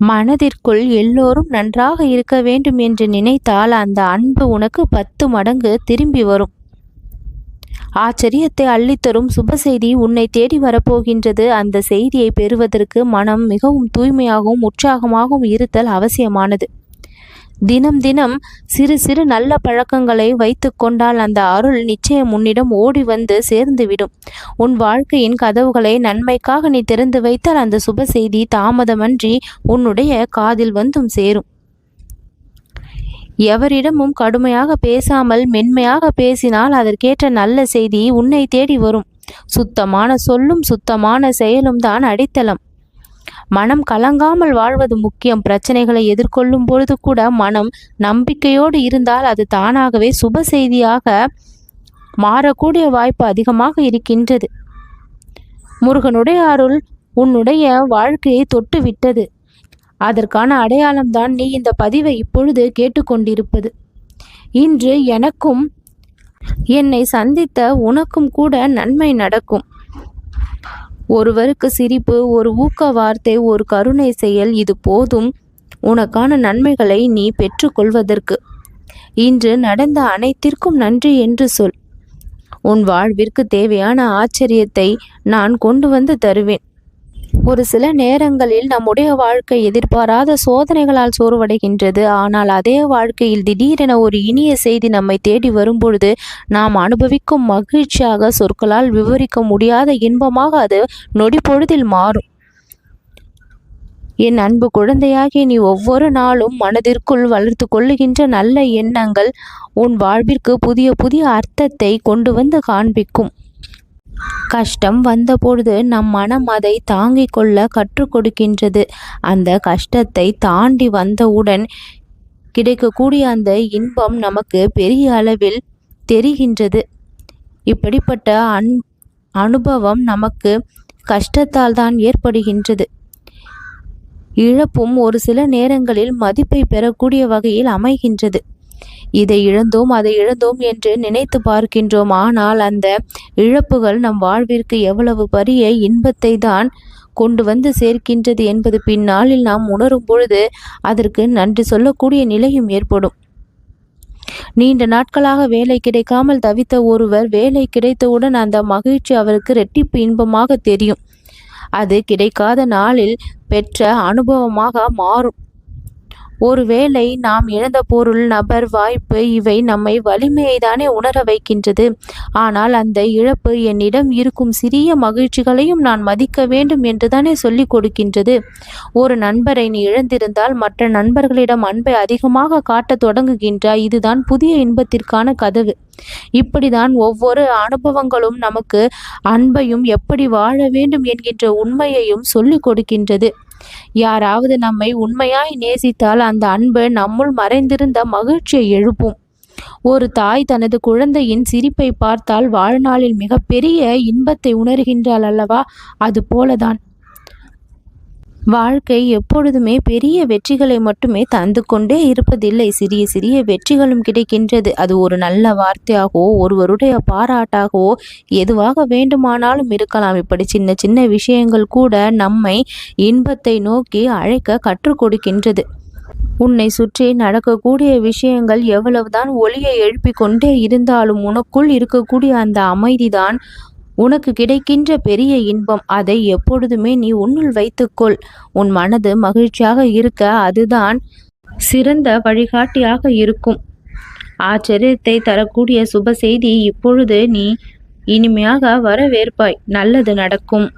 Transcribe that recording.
மனதிற்குள் எல்லோரும் நன்றாக இருக்க வேண்டும் என்று நினைத்தால் அந்த அன்பு உனக்கு பத்து மடங்கு திரும்பி வரும். ஆச்சரியத்தை அள்ளித்தரும் சுப செய்தி உன்னை தேடி வரப்போகின்றது. அந்த செய்தியை பெறுவதற்கு மனம் மிகவும் தூய்மையாகவும் உற்சாகமாகவும் இருத்தல் அவசியமானது. தினம் தினம் சிறு சிறு நல்ல பழக்கங்களை வைத்து கொண்டால் அந்த அருள் நிச்சயம் உன்னிடம் ஓடி வந்து சேர்ந்துவிடும். உன் வாழ்க்கையின் கதவுகளை நன்மைக்காக நீ திறந்து வைத்தால் அந்த சுப செய்தி தாமதமன்றி உன்னுடைய காதில் வந்தும் சேரும். எவரிடமும் கடுமையாக பேசாமல் மென்மையாக பேசினால் அதற்கேற்ற நல்ல செய்தி உன்னை தேடி வரும். சுத்தமான சொல்லும் சுத்தமான செயலும் தான் அடித்தளம். மனம் கலங்காமல் வாழ்வது முக்கியம். பிரச்சனைகளை எதிர்கொள்ளும் பொழுது கூட மனம் நம்பிக்கையோடு இருந்தால் அது தானாகவே சுப செய்தியாக மாறக்கூடிய வாய்ப்பு அதிகமாக இருக்கின்றது. முருகனுடைய அருள் உன்னுடைய வாழ்க்கையை தொட்டு விட்டது. அதற்கான அடையாளம்தான் நீ இந்த பதிவை இப்பொழுது கேட்டுக்கொண்டிருப்பது. இன்று எனக்கும் என்னை சந்தித்த உனக்கும் கூட நன்மை நடக்கும். ஒருவருக்கு சிரிப்பு ஒரு ஊக்க வார்த்தை ஒரு கருணை செயல் இது போதும். உனக்கான நன்மைகளை நீ பெற்றுக்கொள்வதற்கு. இன்று நடந்த அனைத்திற்கும் நன்றி என்று சொல். உன் வாழ்விற்கு தேவையான ஆச்சரியத்தை நான் கொண்டு வந்து தருவேன். ஒரு சில நேரங்களில் நம்முடைய வாழ்க்கை எதிர்பாராத சோதனைகளால் சோர்வடைகின்றது. ஆனால் அதே வாழ்க்கையில் திடீரென ஒரு இனிய செய்தி நம்மை தேடி வரும்பொழுது நாம் அனுபவிக்கும் மகிழ்ச்சியாக சொற்களால் விவரிக்க முடியாத இன்பமாக அது நொடி பொழுதில் மாறும். என் அன்பு குழந்தையாகி நீ ஒவ்வொரு நாளும் மனதிற்குள் வளர்த்து கொள்ளுகின்ற நல்ல எண்ணங்கள் உன் வாழ்விற்கு புதிய புதிய அர்த்தத்தை கொண்டு வந்து காண்பிக்கும். கஷ்டம் வந்தபொழுது நம் மனம் அதை தாங்கிக் கொள்ள கற்றுக் கொடுக்கின்றது. அந்த கஷ்டத்தை தாண்டி வந்தவுடன் கிடைக்கக்கூடிய அந்த இன்பம் நமக்கு பெரிய அளவில் தெரிகின்றது. இப்படிப்பட்ட அன் அனுபவம் நமக்கு கஷ்டத்தால் தான் ஏற்படுகின்றது. இழப்பும் ஒரு சில நேரங்களில் மதிப்பை பெறக்கூடிய வகையில் அமைகின்றது. இதை இழந்தோம் அதை இழந்தோம் என்று நினைத்து பார்க்கின்றோம். ஆனால் அந்த இழப்புகள் நம் வாழ்விற்கு எவ்வளவு பரிய இன்பத்தை தான் கொண்டு வந்து சேர்க்கின்றது என்பது பின்னாளில் நாம் உணரும் பொழுது அதற்கு நன்றி சொல்லக்கூடிய நிலையும் ஏற்படும். நீண்ட நாட்களாக வேலை கிடைக்காமல் தவித்த ஒருவர் வேலை கிடைத்தவுடன் அந்த மகிழ்ச்சி அவருக்கு ரெட்டிப்பு இன்பமாக தெரியும். அது கிடைக்காத நாளில் பெற்ற அனுபவமாக மாறும். ஒருவேளை நாம் இழந்த பொருள் நபர் வாய்ப்பு இவை நம்மை வலிமையை தானே உணர வைக்கின்றது. ஆனால் அந்த இழப்பு என்னிடம் இருக்கும் சிறிய மகிழ்ச்சிகளையும் நான் மதிக்க வேண்டும் என்று தானே சொல்லிக் கொடுக்கின்றது. ஒரு நண்பரை நீ இழந்திருந்தால் மற்ற நண்பர்களிடம் அன்பை அதிகமாக காட்டத் தொடங்குகின்றாய் இதுதான் புதிய இன்பத்திற்கான கதவு. இப்படிதான் ஒவ்வொரு அனுபவங்களும் நமக்கு அன்பையும் எப்படி வாழ வேண்டும் என்கின்ற உண்மையையும் சொல்லிக் கொடுக்கின்றது. யாராவது நம்மை உண்மையாய் நேசித்தால் அந்த அன்பு நம்முள் மறைந்திருந்த மகிழ்ச்சியை எழுப்பும். ஒரு தாய் தனது குழந்தையின் சிரிப்பை பார்த்தால் வாழ்நாளில் மிகப்பெரிய இன்பத்தை உணர்கின்றாள் அல்லவா? அது போலதான். வாழ்க்கை எப்பொழுதுமே பெரிய வெற்றிகளை மட்டுமே தந்து கொண்டே இருப்பதில்லை. சிறிய சிறிய வெற்றிகளும் கிடைக்கின்றது. அது ஒரு நல்ல வார்த்தையாகவோ ஒருவருடைய பாராட்டாகவோ எதுவாக வேண்டுமானாலும் இருக்கலாம். இப்படி சின்ன சின்ன விஷயங்கள் கூட நம்மை இன்பத்தை நோக்கி அழைக்க கற்றுக் கொடுக்கின்றது. உன்னை சுற்றி நடக்கக்கூடிய விஷயங்கள் எவ்வளவுதான் ஒளியை எழுப்பிக் கொண்டே இருந்தாலும் உனக்குள் இருக்கக்கூடிய அந்த அமைதிதான் உனக்கு கிடைக்கின்ற பெரிய இன்பம் அதை எப்பொழுதுமே நீ உன்னுள் வைத்துக்கொள். உன் மனது மகிழ்ச்சியாக இருக்க அதுதான் சிறந்த வழிகாட்டியாக இருக்கும். ஆச்சரியத்தை தரக்கூடிய சுப செய்தி இப்பொழுது நீ இனிமையாக வரவேற்பாய். நல்லது நடக்கும்.